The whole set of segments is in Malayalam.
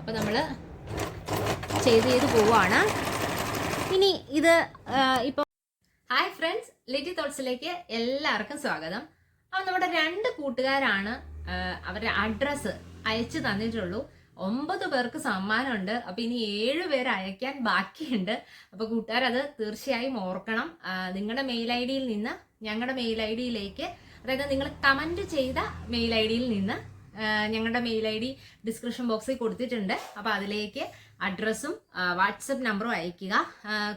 അപ്പോൾ നമ്മൾ ചെയ്ത് ചെയ്ത് പോവുകയാണ് ഇനി ഇത് ഇപ്പോൾ ഹായ് ഫ്രണ്ട്സ് ലിറ്റി തോട്ട്സിലേക്ക് എല്ലാവർക്കും സ്വാഗതം. അപ്പം നമ്മുടെ രണ്ട് കൂട്ടുകാരാണ് അവരുടെ അഡ്രസ്സ് അയച്ചു തന്നിട്ടുള്ളൂ. ഒമ്പത് പേർക്ക് സമ്മാനമുണ്ട്. അപ്പൊ ഇനി ഏഴ് പേര് അയക്കാൻ ബാക്കിയുണ്ട്. അപ്പൊ കൂട്ടുകാർ അത് തീർച്ചയായും ഓർക്കണം. നിങ്ങളുടെ മെയിൽ ഐ ഡിയിൽ നിന്ന് ഞങ്ങളുടെ മെയിൽ ഐ ഡിയിലേക്ക് അതായത് നിങ്ങൾ കമന്റ് ചെയ്ത മെയിൽ ഐ ഡിയിൽ നിന്ന് ഞങ്ങളുടെ മെയിൽ ഐ ഡി ഡിസ്ക്രിപ്ഷൻ ബോക്സിൽ കൊടുത്തിട്ടുണ്ട്. അപ്പോൾ അതിലേക്ക് അഡ്രസ്സും വാട്സപ്പ് നമ്പറും അയക്കുക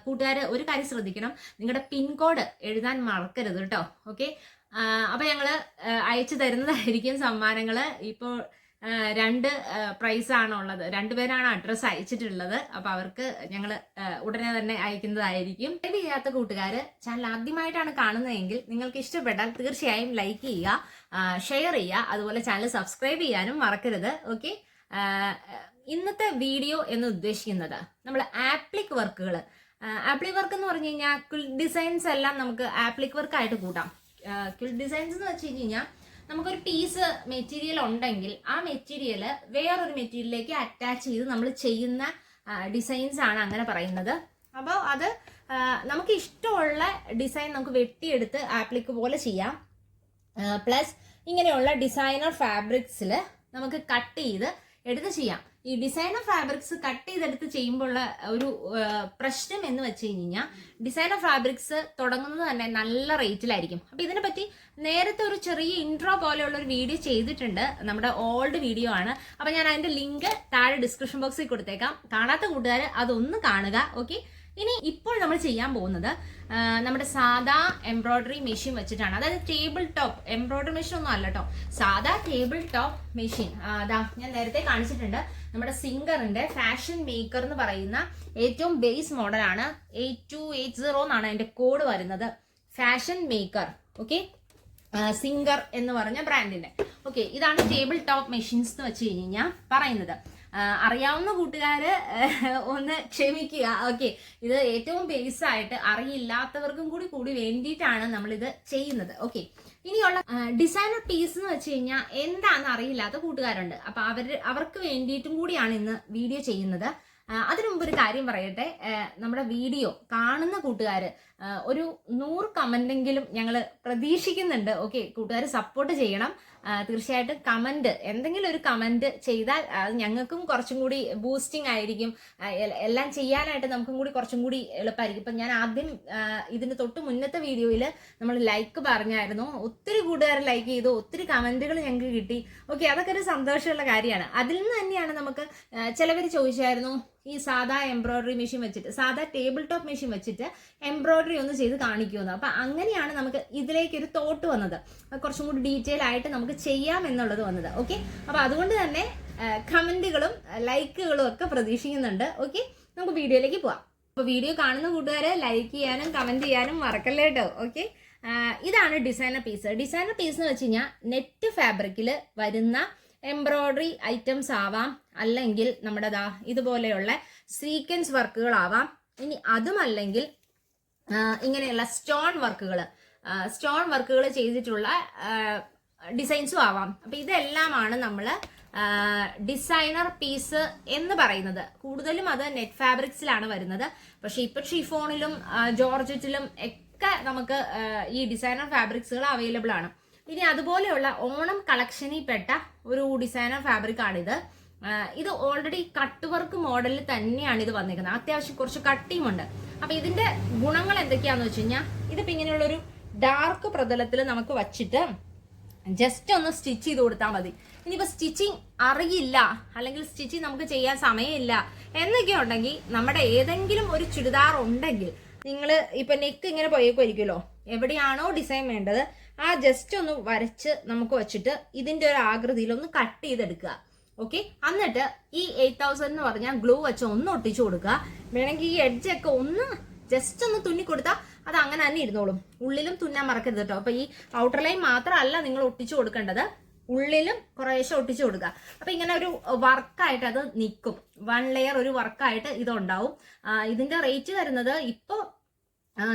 കൂട്ടുകാർ ഒരു കാര്യം ശ്രദ്ധിക്കണം. നിങ്ങളുടെ പിൻകോഡ് എഴുതാൻ മറക്കരുത് കേട്ടോ ഓക്കെ അപ്പോൾ ഞങ്ങൾ അയച്ചു തരുന്നതായിരിക്കും സമ്മാനങ്ങൾ ഇപ്പോൾ രണ്ട് പ്രൈസ് ആണ് ഉള്ളത് രണ്ടുപേരാണ് അഡ്രസ്സ് അയച്ചിട്ടുള്ളത്. അപ്പൊ അവർക്ക് ഞങ്ങൾ ഉടനെ തന്നെ അയക്കുന്നതായിരിക്കും. ലൈവ് ചെയ്യാത്ത കൂട്ടുകാർ ചാനൽ ആദ്യമായിട്ടാണ് കാണുന്നതെങ്കിൽ നിങ്ങൾക്ക് ഇഷ്ടപ്പെട്ടാൽ തീർച്ചയായും ലൈക്ക് ചെയ്യുക ഷെയർ ചെയ്യുക. അതുപോലെ ചാനൽ സബ്സ്ക്രൈബ് ചെയ്യാനും മറക്കരുത്. ഓക്കെ ഇന്നത്തെ വീഡിയോ എന്ന് ഉദ്ദേശിക്കുന്നത് നമ്മൾ ആപ്ലിക് വർക്കുകൾ ആപ്ലിക് വർക്ക് എന്ന് പറഞ്ഞു കഴിഞ്ഞാൽ ക്വിൽ ഡിസൈൻസ് എല്ലാം നമുക്ക് ആപ്ലിക് വർക്ക് ആയിട്ട് കൂട്ടാം. ക്വിൽ ഡിസൈൻസ് എന്ന് വെച്ച് കഴിഞ്ഞാൽ നമുക്കൊരു പീസ് മെറ്റീരിയൽ ഉണ്ടെങ്കിൽ ആ മെറ്റീരിയൽ വേറൊരു മെറ്റീരിയലിലേക്ക് അറ്റാച്ച് ചെയ്ത് നമ്മൾ ചെയ്യുന്ന ഡിസൈൻസ് ആണ് അങ്ങനെ പറയുന്നത്. അപ്പോൾ അത് നമുക്ക് ഇഷ്ടമുള്ള ഡിസൈൻ നമുക്ക് വെട്ടിയെടുത്ത് ആപ്ലിക്ക് പോലെ ചെയ്യാം. പ്ലസ് ഇങ്ങനെയുള്ള ഡിസൈനർ ഫാബ്രിക്സിൽ നമുക്ക് കട്ട് ചെയ്ത് എടുത്ത് ചെയ്യാം. ഈ ഡിസൈനർ ഫാബ്രിക്സ് കട്ട് ചെയ്തെടുത്ത് ചെയ്യുമ്പോഴുള്ള ഒരു പ്രശ്നം എന്ന് വെച്ച് കഴിഞ്ഞാൽ ഡിസൈനർ ഫാബ്രിക്സ് തുടങ്ങുന്നത് തന്നെ നല്ല റേറ്റിലായിരിക്കും. അപ്പൊ ഇതിനെ പറ്റി നേരത്തെ ഒരു ചെറിയ ഇൻട്രോ പോലെയുള്ള ഒരു വീഡിയോ ചെയ്തിട്ടുണ്ട്. നമ്മുടെ ഓൾഡ് വീഡിയോ ആണ്. അപ്പൊ ഞാൻ അതിന്റെ ലിങ്ക് താഴെ ഡിസ്ക്രിപ്ഷൻ ബോക്സിൽ കൊടുത്തേക്കാം. കാണാത്ത കൂട്ടുകാർ അതൊന്ന് കാണുക ഓക്കെ ഇനി ഇപ്പോൾ നമ്മൾ ചെയ്യാൻ പോകുന്നത് നമ്മുടെ സാധാ എംബ്രോയിഡറി മെഷീൻ വെച്ചിട്ടാണ്. അതായത് ടേബിൾ ടോപ്പ് എംബ്രോയിഡറി മെഷീൻ ഒന്നും അല്ല കേട്ടോ സാധാ ടേബിൾ ടോപ്പ് മെഷീൻ അതാ ഞാൻ നേരത്തെ കാണിച്ചിട്ടുണ്ട്. നമ്മുടെ സിംഗറിന്റെ ഫാഷൻ മേക്കർ എന്ന് പറയുന്ന ഏറ്റവും ബേസ് മോഡലാണ് എയ്റ്റ് ടു എയ്റ്റ് സീറോ എന്നാണ് അതിന്റെ കോഡ് വരുന്നത്. ഫാഷൻ മേക്കർ ഓക്കെ സിംഗർ എന്ന് പറഞ്ഞ ബ്രാൻഡിന്റെ ഓക്കെ ഇതാണ് ടേബിൾ ടോപ്പ് മെഷീൻസ് എന്ന് വെച്ച് കഴിഞ്ഞാൽ പറയുന്നത്. അറിയാവുന്ന കൂട്ടുകാര് ഒന്ന് ക്ഷമിക്കുക. ഓക്കെ. ഇത് ഏറ്റവും ബേസ് ആയിട്ട് അറിയില്ലാത്തവർക്കും കൂടി കൂടി വേണ്ടിയിട്ടാണ് നമ്മൾ ഇത് ചെയ്യുന്നത്. ഓക്കെ. ഇനിയുള്ള ഡിസൈനർ പീസ് എന്ന് വെച്ച് കഴിഞ്ഞാൽ എന്താണെന്ന് അറിയില്ലാത്ത കൂട്ടുകാരുണ്ട്. അപ്പൊ അവർ അവർക്ക് വേണ്ടിയിട്ടും കൂടിയാണ് ഇന്ന് വീഡിയോ ചെയ്യുന്നത്. അതിനു മുമ്പ് ഒരു കാര്യം പറയട്ടെ. നമ്മുടെ വീഡിയോ കാണുന്ന കൂട്ടുകാർ ഒരു നൂറ് കമന്റെങ്കിലും ഞങ്ങൾ പ്രതീക്ഷിക്കുന്നുണ്ട്. ഓക്കെ കൂട്ടുകാർ സപ്പോർട്ട് ചെയ്യണം. തീർച്ചയായിട്ടും കമന്റ് എന്തെങ്കിലും ഒരു കമന്റ് ചെയ്താൽ അത് ഞങ്ങൾക്കും കുറച്ചും കൂടി ബൂസ്റ്റിംഗ് ആയിരിക്കും. എല്ലാം ചെയ്യാനായിട്ട് നമുക്കും കൂടി കുറച്ചും കൂടി എളുപ്പമായിരിക്കും. ഇപ്പം ഞാൻ ആദ്യം ഇതിന് തൊട്ട് മുന്നത്തെ വീഡിയോയിൽ നമ്മൾ ലൈക്ക് പറഞ്ഞായിരുന്നു. ഒത്തിരി കൂട്ടുകാർ ലൈക്ക് ചെയ്തു. ഒത്തിരി കമന്റുകൾ ഞങ്ങൾക്ക് കിട്ടി. ഓക്കെ അതൊക്കെ ഒരു സന്തോഷമുള്ള കാര്യമാണ്. അതിൽ നിന്ന് തന്നെയാണ് നമുക്ക് ചിലവർ ചോദിച്ചായിരുന്നു ഈ സാധാ എംബ്രോയിഡറി മെഷീൻ വെച്ചിട്ട് സാധാ ടേബിൾ ടോപ്പ് മെഷീൻ വെച്ചിട്ട് എംബ്രോയിഡറി ഒന്ന് ചെയ്ത് കാണിക്കുമെന്ന് അപ്പൊ അങ്ങനെയാണ് നമുക്ക് ഇതിലേക്ക് ഒരു തോട്ട് വന്നത്. കുറച്ചും കൂടി ഡീറ്റെയിൽ ആയിട്ട് നമുക്ക് ചെയ്യാം എന്നുള്ളത് വന്നത്. ഓക്കെ അപ്പൊ അതുകൊണ്ട് തന്നെ കമന്റുകളും ലൈക്കുകളും ഒക്കെ പ്രതീക്ഷിക്കുന്നുണ്ട്. ഓക്കെ നമുക്ക് വീഡിയോയിലേക്ക് പോവാം. അപ്പൊ വീഡിയോ കാണുന്ന കൂട്ടുകാരെ ലൈക്ക് ചെയ്യാനും കമന്റ് ചെയ്യാനും മറക്കല്ലേ കേട്ടോ ഓക്കെ ഇതാണ് ഡിസൈനർ പീസ് ഡിസൈനർ പീസ് എന്ന് വെച്ച് കഴിഞ്ഞാൽ നെറ്റ് ഫാബ്രിക്കിൽ വരുന്ന എംബ്രോയിഡറി ഐറ്റംസ് ആവാം. അല്ലെങ്കിൽ നമ്മുടെ ഇതുപോലെയുള്ള സീക്വൻസ് വർക്കുകളാവാം ഇനി അതുമല്ലെങ്കിൽ ഇങ്ങനെയുള്ള സ്റ്റോൺ വർക്കുകൾ സ്റ്റോൺ വർക്കുകൾ ചെയ്തിട്ടുള്ള ഡിസൈൻസും ആവാം. അപ്പൊ ഇതെല്ലാമാണ് നമ്മൾ ഡിസൈനർ പീസ് എന്ന് പറയുന്നത്. കൂടുതലും അത് നെറ്റ് ഫാബ്രിക്സിലാണ് വരുന്നത്. പക്ഷെ ഇപ്പൊ ഷിഫോണിലും ജോർജറ്റിലും ഒക്കെ നമുക്ക് ഈ ഡിസൈനർ ഫാബ്രിക്സുകൾ അവൈലബിൾ ആണ്. ഇനി അതുപോലെയുള്ള ഓണം കളക്ഷനിൽ പെട്ട ഒരു ഡിസൈനർ ഫാബ്രിക് ആണ് ഇത് ഓൾറെഡി കട്ട് വർക്ക് മോഡലിൽ തന്നെയാണ് ഇത് വന്നിരിക്കുന്നത്. അത്യാവശ്യം കുറച്ച് കട്ടിയും ഉണ്ട് അപ്പൊ ഇതിന്റെ ഗുണങ്ങൾ എന്തൊക്കെയാന്ന് വെച്ച് കഴിഞ്ഞാൽ ഇതിപ്പോ ഇങ്ങനെയുള്ള ഒരു ഡാർക്ക് പ്രതലത്തിൽ നമുക്ക് വച്ചിട്ട് ജസ്റ്റ് ഒന്ന് സ്റ്റിച്ച് ചെയ്ത് കൊടുത്താൽ മതി. ഇനിയിപ്പോൾ സ്റ്റിച്ചിങ് അറിയില്ല അല്ലെങ്കിൽ സ്റ്റിച്ചിങ് നമുക്ക് ചെയ്യാൻ സമയമില്ല എന്നൊക്കെ ഉണ്ടെങ്കിൽ നമ്മുടെ ഏതെങ്കിലും ഒരു ചുരിദാർ ഉണ്ടെങ്കിൽ നിങ്ങൾ ഇപ്പൊ നെക്ക് ഇങ്ങനെ പോയേക്കുമായിരിക്കുമല്ലോ എവിടെയാണോ ഡിസൈൻ വേണ്ടത് ആ ജസ്റ്റ് ഒന്ന് വരച്ച് നമുക്ക് വെച്ചിട്ട് ഇതിന്റെ ഒരു ആകൃതിയിൽ ഒന്ന് കട്ട് ചെയ്തെടുക്കുക. ഓക്കെ എന്നിട്ട് ഈ എയ്റ്റ് തൗസൻഡ് എന്ന് പറഞ്ഞാൽ ഗ്ലൂ വെച്ച് ഒന്ന് ഒട്ടിച്ചു കൊടുക്കുക. വേണമെങ്കിൽ ഈ എഡ്ജ് ഒക്കെ ഒന്ന് ജസ്റ്റ് ഒന്ന് തുന്നി കൊടുത്താൽ അത് അങ്ങനെ തന്നെ ഇരുന്നോളും. ഉള്ളിലും തുന്നാൻ മറക്കരുത് കേട്ടോ അപ്പൊ ഈ ഔട്ടർ ലൈൻ മാത്രമല്ല നിങ്ങൾ ഒട്ടിച്ചു കൊടുക്കേണ്ടത്. ഉള്ളിലും കുറേശ്ശെ ഒട്ടിച്ചു കൊടുക്കുക. അപ്പൊ ഇങ്ങനെ ഒരു വർക്കായിട്ട് അത് നിൽക്കും വൺ ലെയർ ഒരു വർക്കായിട്ട് ഇതുണ്ടാവും. ഇതിന്റെ റേറ്റ് വരുന്നത് ഇപ്പോൾ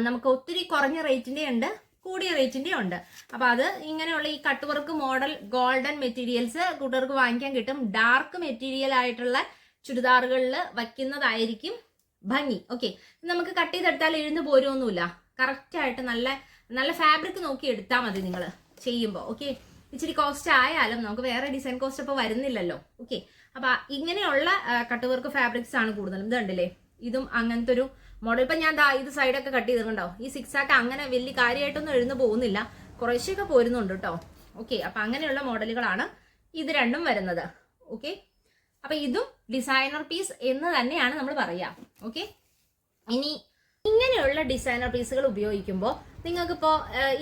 നമുക്ക് ഒത്തിരി കുറഞ്ഞ റേറ്റിന്റെ ഉണ്ട്. കൂടിയ റേറ്റിന്റെ ഉണ്ട്. അപ്പൊ അത് ഇങ്ങനെയുള്ള ഈ cut work model golden materials കൂട്ടുകാർക്ക് വാങ്ങിക്കാൻ കിട്ടും. ഡാർക്ക് മെറ്റീരിയൽ ആയിട്ടുള്ള ചുരിദാറുകളിൽ വയ്ക്കുന്നതായിരിക്കും ഭംഗി. ഓക്കെ നമുക്ക് കട്ട് ചെയ്തെടുത്താൽ എഴുന്ന് പോരുമൊന്നുമില്ല കറക്റ്റായിട്ട് നല്ല നല്ല ഫാബ്രിക് നോക്കി എടുത്താൽ മതി നിങ്ങൾ ചെയ്യുമ്പോൾ ഓക്കെ ഇച്ചിരി കോസ്റ്റ് ആയാലും നമുക്ക് വേറെ ഡിസൈൻ കോസ്റ്റ് ഇപ്പോൾ വരുന്നില്ലല്ലോ. ഓക്കെ അപ്പൊ ഇങ്ങനെയുള്ള കട്ട് വർക്ക് ഫാബ്രിക്സ് ആണ് കൂടുതലും. ഇത് കണ്ടില്ലേ ഇതും അങ്ങനത്തെ ഒരു മോഡൽ ഇപ്പൊ ഞാൻ ദാ ഇത് സൈഡൊക്കെ കട്ട് ചെയ്തിട്ടുണ്ടോ? ഈ സിക്സ് ആക്ക് അങ്ങനെ വലിയ കാര്യമായിട്ടൊന്നും എഴുന്നു പോകുന്നില്ല. കുറേശ്ശൊക്കെ പോരുന്നുണ്ട് കേട്ടോ ഓക്കെ അപ്പൊ അങ്ങനെയുള്ള മോഡലുകളാണ് ഇത് രണ്ടും വരുന്നത്. ഓക്കെ അപ്പൊ ഇതും ഡിസൈനർ പീസ് എന്ന് തന്നെയാണ് നമ്മൾ പറയാ. ഓക്കെ ഇനി ഇങ്ങനെയുള്ള ഡിസൈനർ പീസുകൾ ഉപയോഗിക്കുമ്പോൾ നിങ്ങൾക്കിപ്പോൾ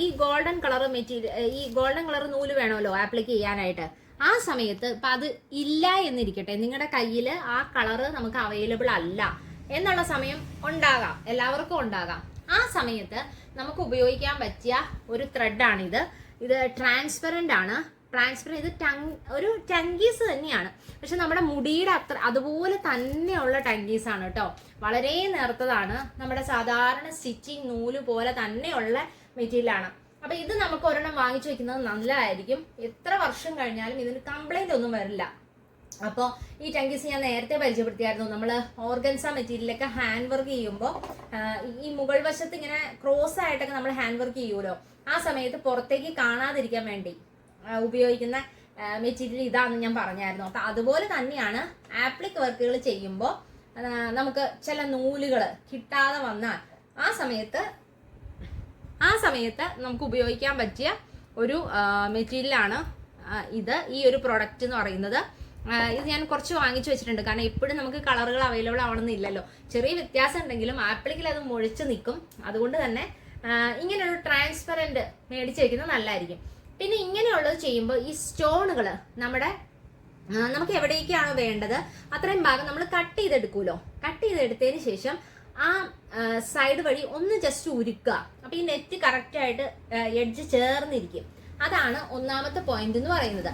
ഈ ഗോൾഡൻ കളർ മെറ്റീരിയൽ ഈ ഗോൾഡൻ കളർ നൂൽ വേണമല്ലോ ആപ്ലിക്ക് ചെയ്യാനായിട്ട്. ആ സമയത്ത് ഇപ്പം അത് ഇല്ല എന്നിരിക്കട്ടെ. നിങ്ങളുടെ കയ്യിൽ ആ കളർ നമുക്ക് അവൈലബിൾ അല്ല. എന്നുള്ള സമയം ഉണ്ടാകാം. എല്ലാവർക്കും ഉണ്ടാകാം. ആ സമയത്ത് നമുക്ക് ഉപയോഗിക്കാൻ പറ്റിയ ഒരു ത്രെഡാണിത് ഇത് ട്രാൻസ്പെറന്റ് ആണ്. ട്രാൻസ്പെറന്റ് ഇത് ടങ് ഒരു ടങ്കീസ് തന്നെയാണ്. പക്ഷെ നമ്മുടെ മുടിയുടെ അത്ര അതുപോലെ തന്നെയുള്ള ടങ്കീസ് ആണ് കേട്ടോ വളരെ നേർത്തതാണ്. നമ്മുടെ സാധാരണ സ്റ്റിച്ചിങ് നൂൽ പോലെ തന്നെയുള്ള മെറ്റീരിയലാണ് അപ്പൊ ഇത് നമുക്ക് ഒരെണ്ണം വാങ്ങിച്ചു വെക്കുന്നത് നല്ലതായിരിക്കും. എത്ര വർഷം കഴിഞ്ഞാലും ഇതിന് കംപ്ലൈന്റ് ഒന്നും വരില്ല. അപ്പോൾ ഈ ടങ്കീസ് ഞാൻ നേരത്തെ പരിചയപ്പെടുത്തിയായിരുന്നു. നമ്മൾ ഓർഗൻസ മെറ്റീരിയലൊക്കെ ഹാൻഡ് വർക്ക് ചെയ്യുമ്പോൾ ഈ മുകൾ വശത്ത് ഇങ്ങനെ ക്രോസ് ആയിട്ടൊക്കെ നമ്മൾ ഹാൻഡ് വർക്ക് ചെയ്യുമല്ലോ. ആ സമയത്ത് പുറത്തേക്ക് കാണാതിരിക്കാൻ വേണ്ടി ഉപയോഗിക്കുന്ന മെറ്റീരിയൽ ഇതാണെന്ന് ഞാൻ പറഞ്ഞായിരുന്നു. അപ്പൊ അതുപോലെ തന്നെയാണ് ആപ്ലിക് വർക്കുകൾ ചെയ്യുമ്പോൾ നമുക്ക് ചില നൂലുകൾ കിട്ടാതെ വന്നാൽ ആ സമയത്ത് ആ സമയത്ത് നമുക്ക് ഉപയോഗിക്കാൻ പറ്റിയ ഒരു മെറ്റീരിയലാണ് ഇത് ഈ ഒരു പ്രൊഡക്റ്റ് എന്ന് പറയുന്നത്. ഇത് ഞാൻ കുറച്ച് വാങ്ങിച്ചു വെച്ചിട്ടുണ്ട്. കാരണം എപ്പോഴും നമുക്ക് കളറുകൾ അവൈലബിൾ ആവണമെന്നില്ലല്ലോ ചെറിയ വ്യത്യാസം ഉണ്ടെങ്കിലും ആപ്പിളിൽ അത് മുഴിച്ച് നിൽക്കും. അതുകൊണ്ട് തന്നെ ഇങ്ങനെ ഒരു ട്രാൻസ്പെറന്റ് മേടിച്ച് വെക്കുന്നത് നല്ലതായിരിക്കും. പിന്നെ ഇങ്ങനെയുള്ളത് ചെയ്യുമ്പോൾ ഈ സ്റ്റോണുകൾ നമ്മുടെ നമുക്ക് എവിടേക്കാണോ വേണ്ടത് അത്രയും ഭാഗം നമ്മൾ കട്ട് ചെയ്തെടുക്കുമല്ലോ കട്ട് ചെയ്തെടുത്തതിന് ശേഷം ആ സൈഡ് വഴി ഒന്ന് ജസ്റ്റ് ഉരുക്കുക. അപ്പൊ ഈ നെറ്റ് കറക്റ്റായിട്ട് എഡ്ജ് ചേർന്നിരിക്കും. അതാണ് ഒന്നാമത്തെ പോയിന്റ് എന്ന് പറയുന്നത്.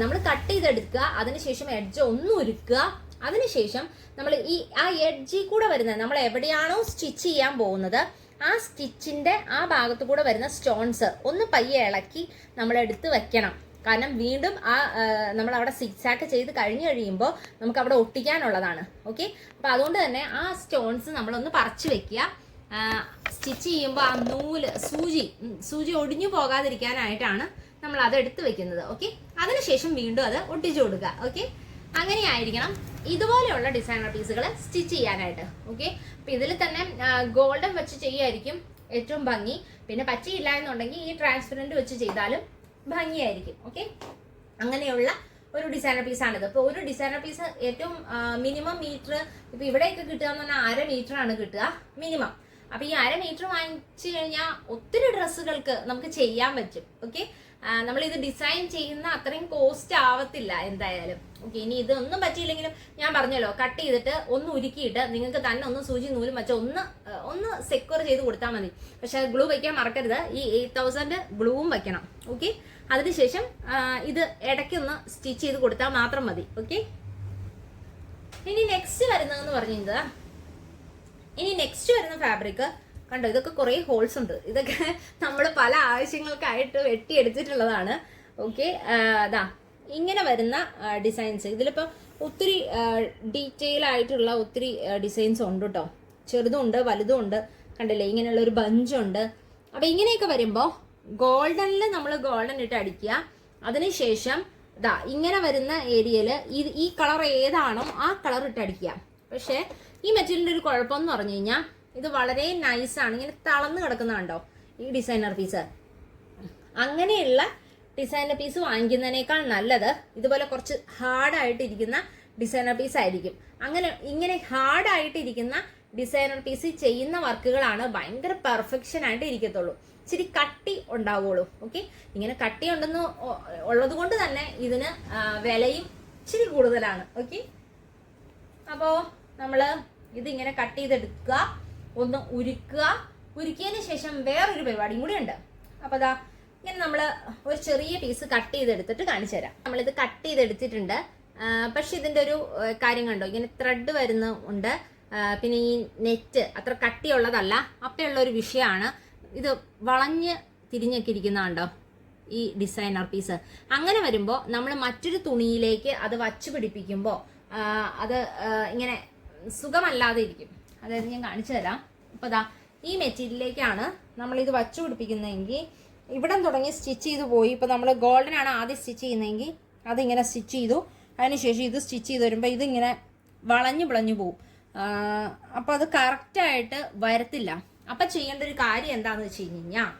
നമ്മൾ കട്ട് ചെയ്തെടുക്കുക അതിനുശേഷം എഡ്ജ് ഒന്നും ഉരുക്കുക അതിനുശേഷം നമ്മൾ ഈ ആ എഡ്ജിൽ കൂടെ വരുന്നത് നമ്മൾ എവിടെയാണോ സ്റ്റിച്ച് ചെയ്യാൻ പോകുന്നത് ആ സ്റ്റിച്ചിന്റെ ആ ഭാഗത്തു കൂടെ വരുന്ന സ്റ്റോൺസ് ഒന്ന് പയ്യെ ഇളക്കി നമ്മൾ എടുത്ത് വെക്കണം. കാരണം വീണ്ടും ആ നമ്മൾ അവിടെ സിക്സാക്ക് ചെയ്ത് കഴിഞ്ഞു കഴിയുമ്പോൾ നമുക്ക് അവിടെ ഒട്ടിക്കാനുള്ളതാണ്. ഓക്കെ അപ്പൊ അതുകൊണ്ട് തന്നെ ആ സ്റ്റോൺസ് നമ്മളൊന്ന് പറിച്ചു വെക്കുക. സ്റ്റിച്ച് ചെയ്യുമ്പോൾ ആ നൂൽ സൂചി സൂചി ഒടിഞ്ഞു പോകാതിരിക്കാനായിട്ടാണ് നമ്മൾ അത് എടുത്ത് വെക്കുന്നത് ഓക്കെ അതിനുശേഷം വീണ്ടും അത് ഒട്ടിച്ചു കൊടുക്കുക ഓക്കെ അങ്ങനെയായിരിക്കണം ഇതുപോലെയുള്ള ഡിസൈനർ പീസുകൾ സ്റ്റിച്ച് ചെയ്യാനായിട്ട് ഓക്കെ അപ്പൊ ഇതിൽ തന്നെ ഗോൾഡൻ വെച്ച് ചെയ്യായിരിക്കും ഏറ്റവും ഭംഗി. പിന്നെ പച്ചയില്ല എന്നുണ്ടെങ്കിൽ ഈ ട്രാൻസ്പെറന്റ് വെച്ച് ചെയ്താലും ഭംഗിയായിരിക്കും ഓക്കെ അങ്ങനെയുള്ള ഒരു ഡിസൈനർ പീസാണിത്. ഇപ്പോൾ ഒരു ഡിസൈനർ പീസ് ഏറ്റവും മിനിമം മീറ്റർ ഇപ്പൊ ഇവിടെയൊക്കെ കിട്ടുക എന്ന് പറഞ്ഞാൽ അര മീറ്റർ ആണ് കിട്ടുക മിനിമം അപ്പൊ ഈ അര മീറ്റർ വാങ്ങിച്ചു കഴിഞ്ഞാൽ ഒത്തിരി ഡ്രസ്സുകൾക്ക് നമുക്ക് ചെയ്യാൻ പറ്റും. ഓക്കെ നമ്മൾ ഇത് ഡിസൈൻ ചെയ്യുന്ന അത്രയും കോസ്റ്റ് ആവത്തില്ല എന്തായാലും. ഓക്കെ ഇനി ഇതൊന്നും പറ്റിയില്ലെങ്കിലും ഞാൻ പറഞ്ഞല്ലോ കട്ട് ചെയ്തിട്ട് ഒന്ന് ഉരുക്കിയിട്ട് നിങ്ങൾക്ക് തന്നെ ഒന്ന് സൂചി നൂലും വെച്ചാൽ ഒന്ന് ഒന്ന് സെക്യൂർ ചെയ്ത് കൊടുത്താൽ മതി. പക്ഷെ ഗ്ലൂ വയ്ക്കാൻ മറക്കരുത്. ഈ എയ്റ്റ് തൗസൻഡ് ഗ്ലൂവും വയ്ക്കണം ഓക്കെ അതിനുശേഷം ഇത് ഇടയ്ക്കൊന്ന് സ്റ്റിച്ച് ചെയ്ത് കൊടുത്താൽ മാത്രം മതി. ഓക്കെ ഇനി നെക്സ്റ്റ് വരുന്നതെന്ന് പറഞ്ഞത് ഇനി നെക്സ്റ്റ് വരുന്ന ഫാബ്രിക് കണ്ടോ ഇതൊക്കെ കുറേ ഹോൾസ് ഉണ്ട്. ഇതൊക്കെ നമ്മൾ പല ആവശ്യങ്ങൾക്കായിട്ട് വെട്ടിയെടുത്തിട്ടുള്ളതാണ്. ഓക്കെ അതാ ഇങ്ങനെ വരുന്ന ഡിസൈൻസ് ഇതിലിപ്പോൾ ഒത്തിരി ഡീറ്റെയിൽ ആയിട്ടുള്ള ഒത്തിരി ഡിസൈൻസ് ഉണ്ട് കേട്ടോ ചെറുതും ഉണ്ട് വലുതും ഉണ്ട് കണ്ടില്ലേ ഇങ്ങനെയുള്ള ഒരു ബഞ്ചുണ്ട് അപ്പോൾ ഇങ്ങനെയൊക്കെ വരുമ്പോൾ ഗോൾഡനിൽ നമ്മൾ ഗോൾഡൻ ഇട്ട് അടിക്കുക. അതിനുശേഷം ഇതാ ഇങ്ങനെ വരുന്ന ഏരിയയിൽ ഈ ഈ കളർ ഏതാണോ ആ കളർ ഇട്ട് അടിക്കുക. പക്ഷേ ഈ മെറ്റീരിയലിന്റെ ഒരു കുഴപ്പമെന്ന് പറഞ്ഞു കഴിഞ്ഞാൽ ഇത് വളരെ നൈസാണ് ഇങ്ങനെ തളർന്ന് കിടക്കുന്ന കണ്ടോ? ഈ ഡിസൈനർ പീസ് അങ്ങനെയുള്ള ഡിസൈനർ പീസ് വാങ്ങിക്കുന്നതിനേക്കാൾ നല്ലത് ഇതുപോലെ കുറച്ച് ഹാർഡായിട്ടിരിക്കുന്ന ഡിസൈനർ പീസ് ആയിരിക്കും. അങ്ങനെ ഇങ്ങനെ ഹാർഡായിട്ടിരിക്കുന്ന ഡിസൈനർ പീസ് ചെയ്യുന്ന വർക്കുകളാണ് ഭയങ്കര പെർഫെക്ഷൻ ആയിട്ട് ഇരിക്കത്തുള്ളൂ. ഇച്ചിരി കട്ടി ഉണ്ടാവുള്ളൂ. ഓക്കെ ഇങ്ങനെ കട്ടി ഉണ്ടെന്ന് ഉള്ളത് കൊണ്ട് തന്നെ ഇതിന് വിലയും ഇച്ചിരി കൂടുതലാണ്. ഓക്കെ അപ്പോൾ നമ്മൾ ഇതിങ്ങനെ കട്ട് ചെയ്തെടുക്കുക ഒന്ന് ഉരുക്കുക. ഉരുക്കിയതിന് ശേഷം വേറൊരു പരിപാടിയും കൂടി ഉണ്ട്. അപ്പോൾ അതാ ഇങ്ങനെ നമ്മൾ ഒരു ചെറിയ പീസ് കട്ട് ചെയ്തെടുത്തിട്ട് കാണിച്ചു തരാം. നമ്മളിത് കട്ട് ചെയ്തെടുത്തിട്ടുണ്ട്. പക്ഷെ ഇതിന്റെ ഒരു കാര്യം കണ്ടോ? ഇങ്ങനെ ത്രെഡ് വരുന്ന ഉണ്ട്. പിന്നെ ഈ നെറ്റ് അത്ര കട്ടിയുള്ളതല്ല അപ്പയുള്ള ഒരു വിഷയമാണ്. ഇത് വളഞ്ഞ് തിരിഞ്ഞൊക്കെ ഇരിക്കുന്നതാണ്ടോ ഈ ഡിസൈനർ പീസ് അങ്ങനെ വരുമ്പോൾ നമ്മൾ മറ്റൊരു തുണിയിലേക്ക് അത് വച്ച് പിടിപ്പിക്കുമ്പോൾ അത് ഇങ്ങനെ സുഖമല്ലാതെ ഇരിക്കും അതായത് ഞാൻ കാണിച്ചു തരാം. ഇപ്പോൾ ദാ ഈ മെറ്റീരിയലിലേക്കാണ് നമ്മൾ ഇത് വച്ചു പിടിപ്പിക്കുന്നതെങ്കിൽ ഇവിടെ തുടങ്ങി സ്റ്റിച്ച് ചെയ്ത് പോയി. ഇപ്പോൾ നമ്മൾ ഗോൾഡൻ ആണ് ആദ്യം സ്റ്റിച്ച് ചെയ്യുന്നതെങ്കിൽ അതിങ്ങനെ സ്റ്റിച്ച് ചെയ്തു. അതിനുശേഷം ഇത് സ്റ്റിച്ച് ചെയ്ത് വരുമ്പോൾ ഇതിങ്ങനെ വളഞ്ഞു പിളഞ്ഞു പോവും. അപ്പോൾ അത് കറക്റ്റായിട്ട് വരത്തില്ല. അപ്പം ചെയ്യേണ്ട ഒരു കാര്യം എന്താണെന്ന് വെച്ച് കഴിഞ്ഞാൽ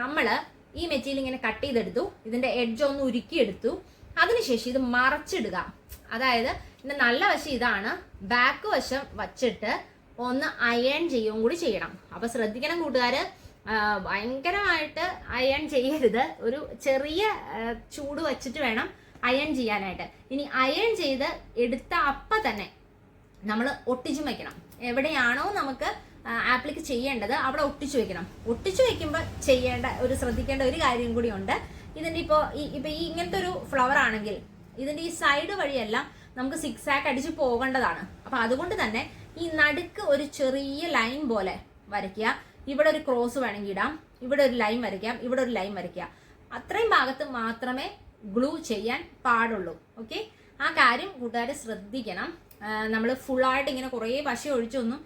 നമ്മൾ ഈ മെറ്റീരിയൽ ഇങ്ങനെ കട്ട് ചെയ്തെടുത്തു. ഇതിന്റെ എഡ്ജ് ഒന്ന് ഉരുക്കിയെടുത്തു. അതിനുശേഷം ഇത് മറച്ചിടുക. അതായത് ഇതിന്റെ നല്ല വശം ഇതാണ്. ബാക്ക് വശം വച്ചിട്ട് ഒന്ന് അയൺ ചെയ്യുകയും കൂടി ചെയ്യണം. അപ്പൊ ശ്രദ്ധിക്കണം കൂട്ടുകാര്. ഭയങ്കരമായിട്ട് അയൺ ചെയ്യരുത്. ഒരു ചെറിയ ചൂട് വച്ചിട്ട് വേണം അയൺ ചെയ്യാനായിട്ട്. ഇനി അയൺ ചെയ്ത് എടുത്ത അപ്പ തന്നെ നമ്മൾ ഒട്ടിച്ചും വെക്കണം. എവിടെയാണോ നമുക്ക് ആപ്ലിക്ക് ചെയ്യേണ്ടത് അവിടെ ഒട്ടിച്ചു വെക്കണം. ഒട്ടിച്ചു വെക്കുമ്പോൾ ചെയ്യേണ്ട ഒരു ശ്രദ്ധിക്കേണ്ട ഒരു കാര്യം കൂടി ഉണ്ട്. ഇതിന്റെ ഇപ്പോ ഇപ്പൊ ഈ ഇങ്ങനത്തെ ഒരു ഫ്ലവർ ആണെങ്കിൽ ഇതിന്റെ ഈ സൈഡ് വഴിയെല്ലാം നമുക്ക് സിക്സ് ആക്ക് അടിച്ച് പോകേണ്ടതാണ്. അപ്പൊ അതുകൊണ്ട് തന്നെ ഈ നടുക്ക് ഒരു ചെറിയ ലൈൻ പോലെ വരയ്ക്കുക. ഇവിടെ ഒരു ക്രോസ് വേണമെങ്കിൽ ഇടാം. ഇവിടെ ഒരു ലൈൻ വരയ്ക്കാം. ഇവിടെ ഒരു ലൈൻ വരയ്ക്കുക. അത്രയും ഭാഗത്ത് മാത്രമേ ഗ്ലൂ ചെയ്യാൻ പാടുള്ളൂ. ഓക്കെ ആ കാര്യം കൂട്ടുകാരെ ശ്രദ്ധിക്കണം. നമ്മൾ ഫുള്ളായിട്ട് ഇങ്ങനെ കുറേ പശ ഒഴിച്ചൊന്നും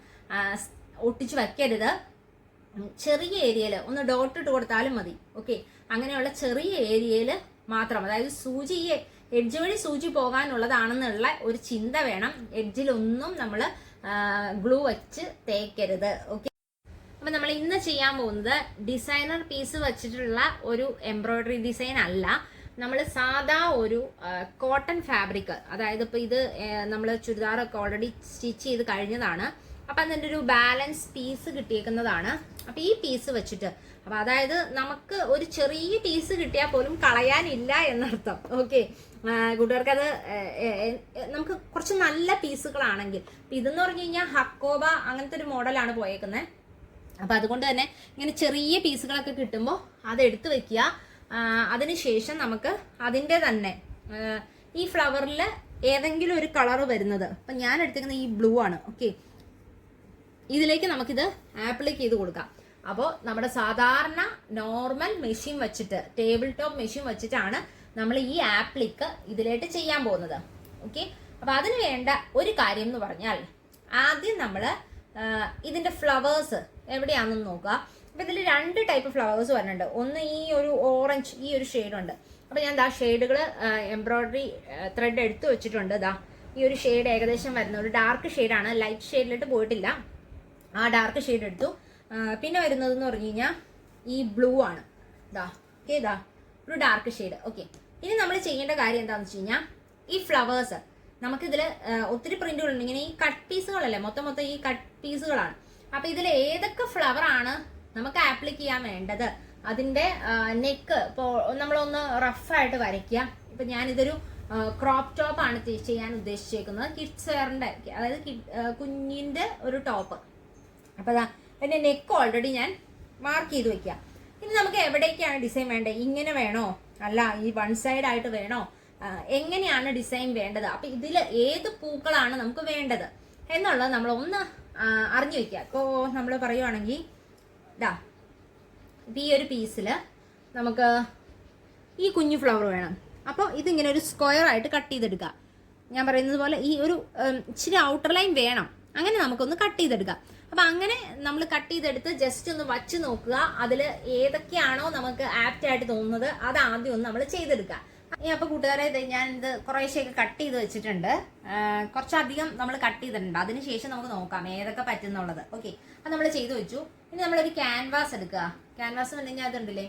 ഒട്ടിച്ചു വെക്കരുത്. ചെറിയ ഏരിയയിൽ ഒന്ന് ഡോട്ട് ഇട്ട് കൊടുത്താലും മതി. ഓക്കെ അങ്ങനെയുള്ള ചെറിയ ഏരിയയിൽ മാത്രം. അതായത് സൂചി ഈ എഡ്ജ് വഴി സൂചി പോകാനുള്ളതാണെന്നുള്ള ഒരു ചിന്ത വേണം. എഡ്ജിലൊന്നും നമ്മൾ ഗ്ലൂ വെച്ച് തേക്കരുത്. ഓക്കെ? അപ്പൊ നമ്മൾ ഇന്ന് ചെയ്യാൻ പോകുന്നത് ഡിസൈനർ പീസ് വെച്ചിട്ടുള്ള ഒരു എംബ്രോയിഡറി ഡിസൈൻ അല്ല. നമ്മൾ സാധാ ഒരു കോട്ടൺ ഫാബ്രിക്. അതായത് ഇപ്പൊ ഇത് നമ്മൾ ചുരിദാറൊക്കെ ഓൾറെഡി സ്റ്റിച്ച് ചെയ്ത് കഴിഞ്ഞതാണ്. അപ്പൊ അതിന്റെ ഒരു ബാലൻസ് പീസ് കിട്ടിയേക്കുന്നതാണ്. അപ്പൊ ഈ പീസ് വെച്ചിട്ട് അപ്പൊ അതായത് നമുക്ക് ഒരു ചെറിയ പീസ് കിട്ടിയാൽ പോലും കളയാനില്ല എന്നർത്ഥം. ഓക്കെ കൂട്ടുകാർക്കത് നമുക്ക് കുറച്ച് നല്ല പീസുകളാണെങ്കിൽ ഇതെന്ന് പറഞ്ഞു കഴിഞ്ഞാൽ ഹക്കോബ അങ്ങനത്തെ ഒരു മോഡലാണ് പോയേക്കുന്നത് അപ്പൊ അതുകൊണ്ട് തന്നെ ഇങ്ങനെ ചെറിയ പീസുകളൊക്കെ കിട്ടുമ്പോൾ അത് എടുത്തു വെക്കുക. അതിനുശേഷം നമുക്ക് അതിന്റെ തന്നെ ഈ ഫ്ലവറിൽ ഏതെങ്കിലും ഒരു കളർ വരുന്നത്. അപ്പം ഞാൻ എടുത്തേക്കുന്നത് ഈ ബ്ലൂ ആണ്. ഓക്കെ ഇതിലേക്ക് നമുക്കിത് ആപ്ലിക്ക് ചെയ്ത് കൊടുക്കാം. അപ്പോൾ നമ്മുടെ സാധാരണ നോർമൽ മെഷീൻ വെച്ചിട്ട് ടേബിൾ ടോപ്പ് മെഷീൻ വെച്ചിട്ടാണ് നമ്മൾ ഈ ആപ്ലിക്ക് ഇതിലേക്ക് ചെയ്യാൻ പോകുന്നത്. ഓക്കെ അപ്പോൾ അതിന് വേണ്ട ഒരു കാര്യം എന്ന് പറഞ്ഞാൽ ആദ്യം നമ്മൾ ഇതിന്റെ ഫ്ലവേഴ്സ് എവിടെയാണെന്ന് നോക്കുക. അപ്പോൾ ഇതിൽ രണ്ട് ടൈപ്പ് ഫ്ലവേഴ്സ് വരുന്നുണ്ട് ഒന്ന് ഈ ഒരു ഓറഞ്ച് ഈ ഒരു ഷെയ്ഡ് ഉണ്ട്. അപ്പോൾ ഞാൻ ദാ ഷെയ്ഡുകൾ എംബ്രോയ്ഡറി ത്രെഡ് എടുത്തു വെച്ചിട്ടുണ്ട് ദാ. ഈ ഒരു ഷെയ്ഡ് ഏകദേശം വരുന്ന ഒരു ഡാർക്ക് ഷെയ്ഡാണ് ലൈറ്റ് ഷെയ്ഡിലിട്ട് പോയിട്ടില്ല. ആ ഡാർക്ക് ഷെയ്ഡ് എടുത്തു. പിന്നെ വരുന്നത് എന്ന് പറഞ്ഞു കഴിഞ്ഞാൽ ഈ ബ്ലൂ ആണ്. ഇതാ ഓക്കെ ഇതാ ഒരു ഡാർക്ക് ഷെയ്ഡ് ഓക്കെ ഇനി നമ്മൾ ചെയ്യേണ്ട കാര്യം എന്താണെന്ന് വെച്ച് കഴിഞ്ഞാൽ ഈ ഫ്ലവേഴ്സ് നമുക്കിതിൽ ഒത്തിരി പ്രിന്റുകൾ ഉണ്ട്. ഇങ്ങനെ ഈ കട്ട് പീസുകളല്ലേ മൊത്തം മൊത്തം ഈ കട്ട് പീസുകളാണ് അപ്പൊ ഇതിൽ ഏതൊക്കെ ഫ്ലവർ ആണ് നമുക്ക് ആപ്ലിക്ക് ചെയ്യാൻ വേണ്ടത്? അതിന്റെ നെക്ക് ഇപ്പോൾ നമ്മളൊന്ന് റഫായിട്ട് വരയ്ക്കുക. ഇപ്പൊ ഞാനിതൊരു ക്രോപ്പ് ടോപ്പ് ആണ് ചെയ്യാൻ ഉദ്ദേശിച്ചേക്കുന്നത്. കിഡ്സ് വെയറിന്റെ അതായത് കുഞ്ഞിന്റെ ഒരു ടോപ്പ് അപ്പൊ അതാ എന്റെ നെക്ക് ഓൾറെഡി ഞാൻ മാർക്ക് ചെയ്ത് വെക്കുക ഇനി നമുക്ക് എവിടേക്കാണ് ഡിസൈൻ വേണ്ടത്? ഇങ്ങനെ വേണോ? അല്ല ഈ വൺ സൈഡ് ആയിട്ട് വേണോ? എങ്ങനെയാണ് ഡിസൈൻ വേണ്ടത്? അപ്പൊ ഇതിൽ ഏത് പൂക്കളാണ് നമുക്ക് വേണ്ടത്? എന്നുള്ളത് നമ്മൾ ഒന്ന് അറിഞ്ഞു വെക്കുക ഇപ്പോൾ നമ്മൾ പറയുവാണെങ്കിൽ ഇതാ ഈ ഒരു പീസിൽ നമുക്ക് ഈ കുഞ്ഞു ഫ്ലവർ വേണം. അപ്പോൾ ഇതിങ്ങനെ ഒരു സ്ക്വയർ ആയിട്ട് കട്ട് ചെയ്തെടുക്കുക ഞാൻ പറയുന്നത് പോലെ ഈ ഒരു ഇച്ചിരി ഔട്ടർ ലൈൻ വേണം. അങ്ങനെ നമുക്കൊന്ന് കട്ട് ചെയ്തെടുക്കാം. അപ്പം അങ്ങനെ നമ്മൾ കട്ട് ചെയ്തെടുത്ത് ജസ്റ്റ് ഒന്ന് വച്ച് നോക്കുക. അതിൽ ഏതൊക്കെയാണോ നമുക്ക് ആപ്റ്റ് ആയിട്ട് തോന്നുന്നത് അത് ആദ്യം ഒന്ന് നമ്മൾ ചെയ്തെടുക്കുക. അപ്പോൾ കൂട്ടുകാരെ ഇത് ഞാൻ ഇത് കുറേശ്ശെയൊക്കെ കട്ട് ചെയ്ത് വെച്ചിട്ടുണ്ട്. കുറച്ചധികം നമ്മൾ കട്ട് ചെയ്തിട്ടുണ്ട്. അതിനുശേഷം നമുക്ക് നോക്കാം ഏതൊക്കെ പറ്റുന്നുള്ളത്. ഓക്കെ. അത് നമ്മൾ ചെയ്തു വെച്ചു. ഇനി നമ്മളൊരു ക്യാൻവാസ് എടുക്കുക. ക്യാൻവാസ് ഉണ്ടെങ്കിൽ അതുണ്ടല്ലേ?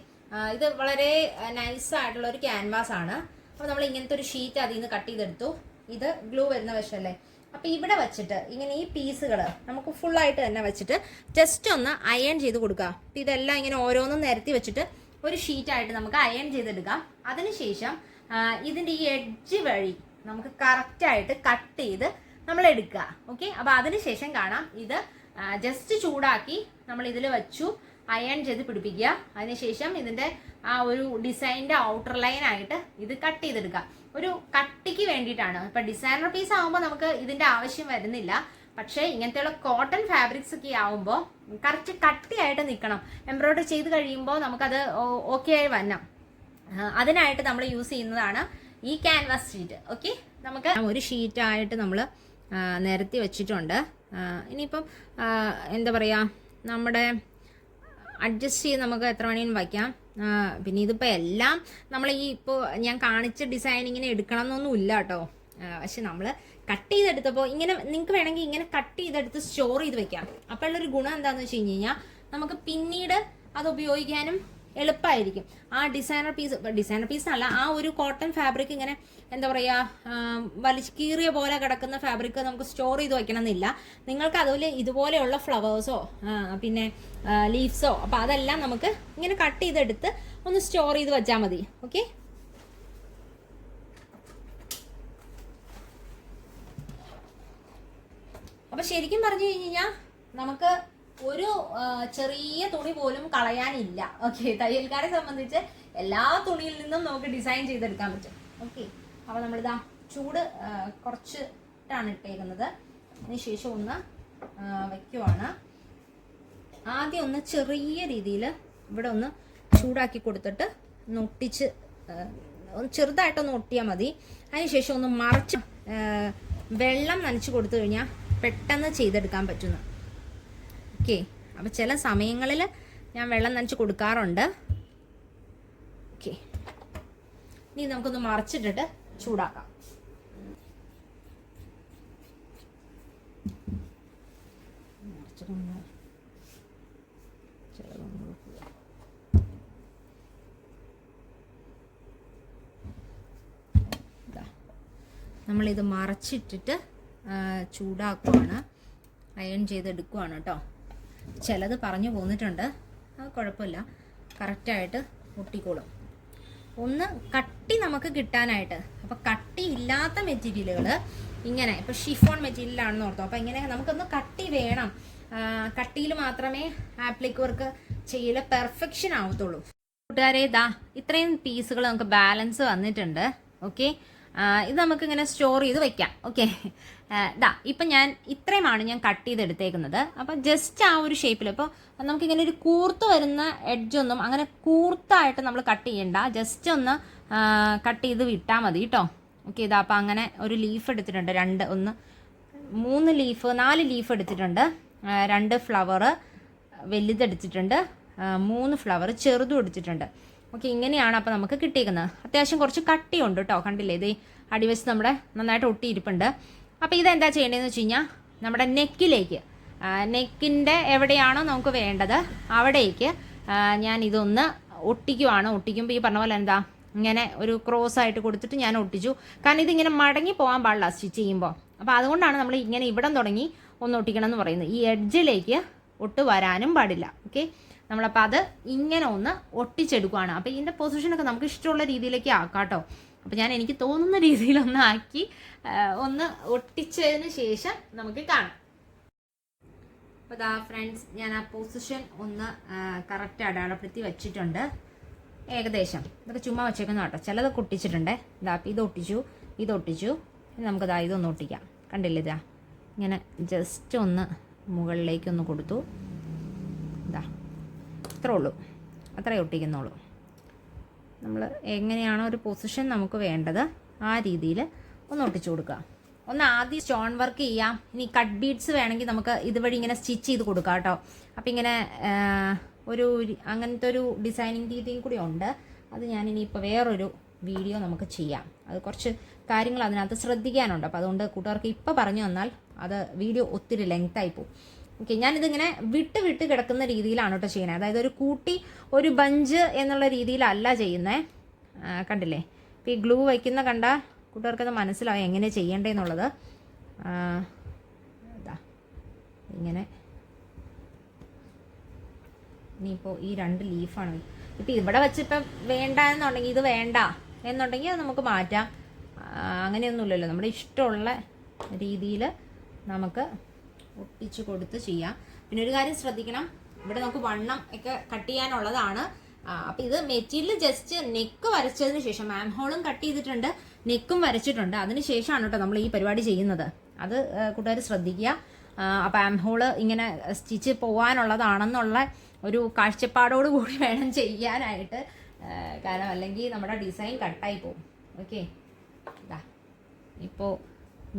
ഇത് വളരെ നൈസ് ആയിട്ടുള്ള ഒരു ക്യാൻവാസ് ആണ്. അപ്പോൾ നമ്മൾ ഇങ്ങനത്തെ ഒരു ഷീറ്റ് അതിൽ നിന്ന് കട്ട് ചെയ്തെടുത്തു. ഇത് ഗ്ലൂ വരുന്ന വശമല്ലേ അപ്പോൾ ഇവിടെ വെച്ചിട്ട് ഇങ്ങനെ ഈ പീസുകൾ നമുക്ക് ഫുൾ ആയിട്ട് തന്നെ വെച്ചിട്ട് ജസ്റ്റ് ഒന്ന് അയൺ ചെയ്ത് കൊടുക്കുക അപ്പൊ ഇതെല്ലാം ഇങ്ങനെ ഓരോന്നും നിരത്തി വെച്ചിട്ട് ഒരു ഷീറ്റായിട്ട് നമുക്ക് അയൺ ചെയ്തെടുക്കാം. അതിനുശേഷം ഇതിന്റെ ഈ എഡ്ജ് വഴി നമുക്ക് കറക്റ്റായിട്ട് കട്ട് ചെയ്ത് നമ്മൾ എടുക്കുക. ഓക്കെ അപ്പോൾ അതിനുശേഷം കാണാം ഇത് ജസ്റ്റ് ചൂടാക്കി നമ്മൾ ഇതിൽ വെച്ചു അയൺ ചെയ്ത് പിടിപ്പിക്കുക. അതിനുശേഷം ഇതിന്റെ ആ ഒരു ഡിസൈന്റെ ഔട്ടർ ലൈൻ ആയിട്ട് ഇത് കട്ട് ചെയ്തെടുക്കുക ഒരു കട്ടിക്ക് വേണ്ടിയിട്ടാണ്. ഇപ്പൊ ഡിസൈനർ പീസ് ആവുമ്പോൾ നമുക്ക് ഇതിന്റെ ആവശ്യം വരുന്നില്ല. പക്ഷേ ഇങ്ങനത്തെയുള്ള കോട്ടൺ ഫാബ്രിക്സ് ഒക്കെ ആവുമ്പോൾ കറക്റ്റ് കട്ടിയായിട്ട് നിൽക്കണം എംബ്രോയിഡറി ചെയ്ത് കഴിയുമ്പോൾ നമുക്കത് ഓക്കെ ആയി വരണം. അതിനായിട്ട് നമ്മൾ യൂസ് ചെയ്യുന്നതാണ് ഈ ക്യാൻവാസ് ഷീറ്റ് ഓക്കെ നമുക്ക് ഒരു ഷീറ്റ് ആയിട്ട് നമ്മൾ നിരത്തി വെച്ചിട്ടുണ്ട്. ഇനിയിപ്പം എന്താ പറയുക നമ്മുടെ അഡ്ജസ്റ്റ് ചെയ്ത് നമുക്ക് എത്ര വേണേലും വയ്ക്കാം. പിന്നെ ഇതിപ്പോൾ എല്ലാം നമ്മൾ ഈ ഇപ്പോൾ ഞാൻ കാണിച്ച ഡിസൈനിങ്ങിനെ എടുക്കണം എന്നൊന്നും ഇല്ല കേട്ടോ പക്ഷെ നമ്മൾ കട്ട് ചെയ്തെടുത്തപ്പോൾ ഇങ്ങനെ നിങ്ങൾക്ക് വേണമെങ്കിൽ ഇങ്ങനെ കട്ട് ചെയ്തെടുത്ത് സ്റ്റോർ ചെയ്ത് വെക്കാം. അപ്പോൾ ഉള്ളൊരു ഗുണം എന്താണെന്ന് വെച്ച് കഴിഞ്ഞ് കഴിഞ്ഞാൽ നമുക്ക് പിന്നീട് അത് ഉപയോഗിക്കാനും എളുപ്പമായിരിക്കും ആ ഡിസൈനർ പീസ് ഡിസൈനർ പീസ് അല്ല ആ ഒരു കോട്ടൺ ഫാബ്രിക് ഇങ്ങനെ എന്താ പറയുക വലിച്ച് കീറിയ പോലെ കിടക്കുന്ന ഫാബ്രിക് നമുക്ക് സ്റ്റോർ ചെയ്ത് വയ്ക്കണമെന്നില്ല നിങ്ങൾക്ക് അതുപോലെ ഇതുപോലെയുള്ള ഫ്ലവേഴ്സോ പിന്നെ ലീവ്സോ അപ്പോൾ അതെല്ലാം നമുക്ക് ഇങ്ങനെ കട്ട് ചെയ്തെടുത്ത് ഒന്ന് സ്റ്റോർ ചെയ്ത് വെച്ചാൽ മതി. ഓക്കെ അപ്പൊ ശരിക്കും പറഞ്ഞു കഴിഞ്ഞാൽ നമുക്ക് ഒരു ചെറിയ തുണി പോലും കളയാനില്ല. ഓക്കെ തയ്യൽക്കാരെ സംബന്ധിച്ച് എല്ലാ തുണിയിൽ നിന്നും നമുക്ക് ഡിസൈൻ ചെയ്തെടുക്കാൻ പറ്റും. ഓക്കെ അപ്പൊ നമ്മളിതാ ചൂട് കുറച്ചിട്ടാണ് ഇട്ടേക്കുന്നത്. അതിനുശേഷം ഒന്ന് വെക്കുവാണ്. ആദ്യം ഒന്ന് ചെറിയ രീതിയിൽ ഇവിടെ ഒന്ന് ചൂടാക്കി കൊടുത്തിട്ട് ഒന്ന് ഒട്ടിച്ച് ചെറുതായിട്ടൊന്ന് ഒട്ടിയാൽ മതി. അതിനുശേഷം ഒന്ന് മറച്ച് വെള്ളം നനച്ച് കൊടുത്തു കഴിഞ്ഞാൽ പെട്ടെന്ന് ചെയ്തെടുക്കാൻ പറ്റുന്നു. ഓക്കെ. അപ്പോൾ ചില സമയങ്ങളിൽ ഞാൻ വെള്ളം നനച്ച് കൊടുക്കാറുണ്ട്. ഓക്കെ. ഇനി നമുക്കൊന്ന് മറച്ചിട്ടിട്ട് ചൂടാക്കാം. നമ്മളിത് മറച്ചിട്ടിട്ട് ചൂടാക്കുവാണ്. അയൺ ചെയ്തെടുക്കുവാണ് കേട്ടോ. ചിലത് പറഞ്ഞു പോന്നിട്ടുണ്ട്. അത് കുഴപ്പമില്ല. കറക്റ്റായിട്ട് ഒട്ടിക്കോളും ഒന്ന് കട്ടി നമുക്ക് കിട്ടാനായിട്ട്. അപ്പോൾ കട്ടി ഇല്ലാത്ത മെറ്റീരിയലുകൾ ഇങ്ങനെ ഇപ്പോൾ ഷിഫോൺ മെറ്റീരിയലാണെന്ന് ഓർത്തോ. അപ്പോൾ ഇങ്ങനെ നമുക്കൊന്ന് കട്ടി വേണം. കട്ടിയിൽ മാത്രമേ ആപ്ലിക് വർക്ക് ചെയ്യൽ പെർഫെക്ഷൻ ആവത്തുള്ളൂ. കൂട്ടുകാരെ ഇതാ ഇത്രയും പീസുകൾ നമുക്ക് ബാലൻസ് വന്നിട്ടുണ്ട്. ഓക്കെ ഇത് നമുക്ക് ഇങ്ങനെ സ്റ്റോർ ചെയ്ത് വെക്കാം. ഓക്കെ ഇതാ ഇപ്പം ഞാൻ ഇത്രയുമാണ് ഞാൻ കട്ട് ചെയ്തെടുത്തേക്കുന്നത്. അപ്പം ജസ്റ്റ് ആ ഒരു ഷേപ്പിൽ ഇപ്പോൾ നമുക്കിങ്ങനെ ഒരു കൂർത്ത് വരുന്ന എഡ്ജൊന്നും അങ്ങനെ കൂർത്തായിട്ട് നമ്മൾ കട്ട് ചെയ്യണ്ട. ജസ്റ്റ് ഒന്ന് കട്ട് ചെയ്ത് വിട്ടാൽ മതി കേട്ടോ ഓക്കെ ഇതാ അപ്പം അങ്ങനെ ഒരു ലീഫ് എടുത്തിട്ടുണ്ട്. രണ്ട് ഒന്ന് മൂന്ന് ലീഫ് നാല് ലീഫ് എടുത്തിട്ടുണ്ട്. രണ്ട് ഫ്ലവർ വലുതെടുത്തിട്ടുണ്ട് മൂന്ന് ഫ്ലവർ ചെറുതും എടുത്തിട്ടുണ്ട്. ഓക്കെ ഇങ്ങനെയാണ് അപ്പോൾ നമുക്ക് കിട്ടിയിരിക്കുന്നത് അത്യാവശ്യം കുറച്ച് കട്ടിയുണ്ട് കേട്ടോ കണ്ടില്ലേ ഇത് അടിവശത്ത് നമ്മുടെ നന്നായിട്ട് ഒട്ടിയിരിപ്പുണ്ട്. അപ്പോൾ ഇതെന്താ ചെയ്യേണ്ടതെന്ന് വെച്ച് കഴിഞ്ഞാൽ നമ്മുടെ നെക്കിലേക്ക് നെക്കിന്റെ എവിടെയാണോ നമുക്ക് വേണ്ടത് അവിടേക്ക് ഞാൻ ഇതൊന്ന് ഒട്ടിക്കുവാണ്. ഒട്ടിക്കുമ്പോൾ ഈ പറഞ്ഞ പോലെ എന്താ ഇങ്ങനെ ഒരു ക്രോസ് ആയിട്ട് കൊടുത്തിട്ട് ഞാൻ ഒട്ടിച്ചു. കാരണം ഇതിങ്ങനെ മടങ്ങി പോകാൻ പാടില്ല സ്റ്റിച്ച് ചെയ്യുമ്പോൾ അപ്പോൾ അതുകൊണ്ടാണ് നമ്മൾ ഇങ്ങനെ ഇവിടം തുടങ്ങി ഒന്ന് ഒട്ടിക്കണം എന്ന് പറയുന്നത്. ഈ എഡ്ജിലേക്ക് ഒട്ട് വരാനും പാടില്ല. ഓക്കെ? നമ്മളപ്പോൾ അത് ഇങ്ങനെ ഒന്ന് ഒട്ടിച്ചെടുക്കുകയാണ് അപ്പോൾ ഇതിന്റെ പൊസിഷനൊക്കെ നമുക്ക് ഇഷ്ടമുള്ള രീതിയിലേക്ക് ആക്കാം കേട്ടോ. അപ്പോൾ ഞാൻ എനിക്ക് തോന്നുന്ന രീതിയിലൊന്ന് ആക്കി ഒന്ന് ഒട്ടിച്ചതിന് ശേഷം നമുക്ക് കാണാം. അപ്പോൾ ദാ ഫ്രണ്ട്സ് ഞാൻ ആ പൊസിഷൻ ഒന്ന് കറക്റ്റ് അടയാളപ്പെടുത്തി വെച്ചിട്ടുണ്ട്. ഏകദേശം. ഇതൊക്കെ ചുമ്മാ വെച്ചേക്കുന്ന കേട്ടോ. ചിലതൊക്കെ ഒട്ടിച്ചിട്ടുണ്ട്. ഇതാ ഇത് ഒട്ടിച്ചു ഇത് ഒട്ടിച്ചു. നമുക്ക് ദാ ഇതൊന്ന് ഒട്ടിക്കാം. കണ്ടില്ലേ ഇതാ ഇങ്ങനെ ജസ്റ്റ് ഒന്ന് മുകളിലേക്കൊന്ന് കൊടുത്തു. ഇതാ ഇത്രേ ഉള്ളൂ. അത്രേ ഒട്ടിക്കുന്നുള്ളൂ. നമ്മൾ എങ്ങനെയാണോ ഒരു പൊസിഷൻ നമുക്ക് വേണ്ടത് ആ രീതിയിൽ ഒന്ന് ഒട്ടിച്ചു കൊടുക്കുക. ഒന്ന് ആദ്യം സ്റ്റോൺ വർക്ക് ചെയ്യാം. ഇനി കട്ട് ബീഡ്സ് വേണമെങ്കിൽ നമുക്ക് ഇതുവഴി ഇങ്ങനെ സ്റ്റിച്ച് ചെയ്ത് കൊടുക്കാം കേട്ടോ. അപ്പം ഇങ്ങനെ ഒരു അങ്ങനത്തെ ഒരു ഡിസൈനിങ് രീതിയും കൂടി ഉണ്ട്. അത് ഞാൻ ഇനി ഇനിയിപ്പോൾ വേറൊരു വീഡിയോ നമുക്ക് ചെയ്യാം. അത് കുറച്ച് കാര്യങ്ങൾ അതിനകത്ത് ശ്രദ്ധിക്കാനുണ്ട്. അപ്പോൾ അതുകൊണ്ട് കൂട്ടുകാർക്ക് ഇപ്പോൾ പറഞ്ഞു തന്നാൽ അത് വീഡിയോ ഒത്തിരി ലെങ്ത് പോകും. ഓക്കെ ഞാനിതിങ്ങനെ വിട്ട് വിട്ട് കിടക്കുന്ന രീതിയിലാണ് കേട്ടോ ചെയ്യുന്നത്. അതായത് ഒരു കൂട്ടി ഒരു ബഞ്ച് എന്നുള്ള രീതിയിലല്ല ചെയ്യുന്നത് കണ്ടില്ലേ? ഇപ്പോൾ ഈ ഗ്ലൂ വയ്ക്കുന്ന കണ്ട കൂട്ടുകാർക്കത് മനസ്സിലാവും എങ്ങനെ ചെയ്യേണ്ടതെന്നുള്ളത് ഇങ്ങനെ. ഇനിയിപ്പോൾ ഈ രണ്ട് ലീഫാണ്. ഇപ്പം ഇവിടെ വെച്ചിപ്പം വേണ്ട എന്നുണ്ടെങ്കിൽ ഇത് വേണ്ട എന്നുണ്ടെങ്കിൽ അത് നമുക്ക് മാറ്റാം. അങ്ങനെയൊന്നുമില്ലല്ലോ. നമ്മുടെ ഇഷ്ടമുള്ള രീതിയിൽ നമുക്ക് ഒട്ടിച്ച് കൊടുത്ത് ചെയ്യാം. പിന്നെ ഒരു കാര്യം ശ്രദ്ധിക്കണം. ഇവിടെ നമുക്ക് വണ്ണം ഒക്കെ കട്ട് ചെയ്യാനുള്ളതാണ്. അപ്പം ഇത് മെറ്റീരിയൽ ജസ്റ്റ് നെക്ക് വരച്ചതിന് ശേഷം മാം ഹോളും കട്ട് ചെയ്തിട്ടുണ്ട്. നെക്കും വരച്ചിട്ടുണ്ട്. അതിന് ശേഷമാണ് കേട്ടോ നമ്മൾ ഈ പരിപാടി ചെയ്യുന്നത്. അത് കൂട്ടുകാർ ശ്രദ്ധിക്കുക. അപ്പം ആം ഹോൾ ഇങ്ങനെ സ്റ്റിച്ച് പോകാനുള്ളതാണെന്നുള്ള ഒരു കാഴ്ചപ്പാടോട് കൂടി വേണം ചെയ്യാനായിട്ട്. കാരണം അല്ലെങ്കിൽ നമ്മുടെ ഡിസൈൻ കട്ടായി പോകും. ഓക്കെ ഇതാ ഇപ്പോൾ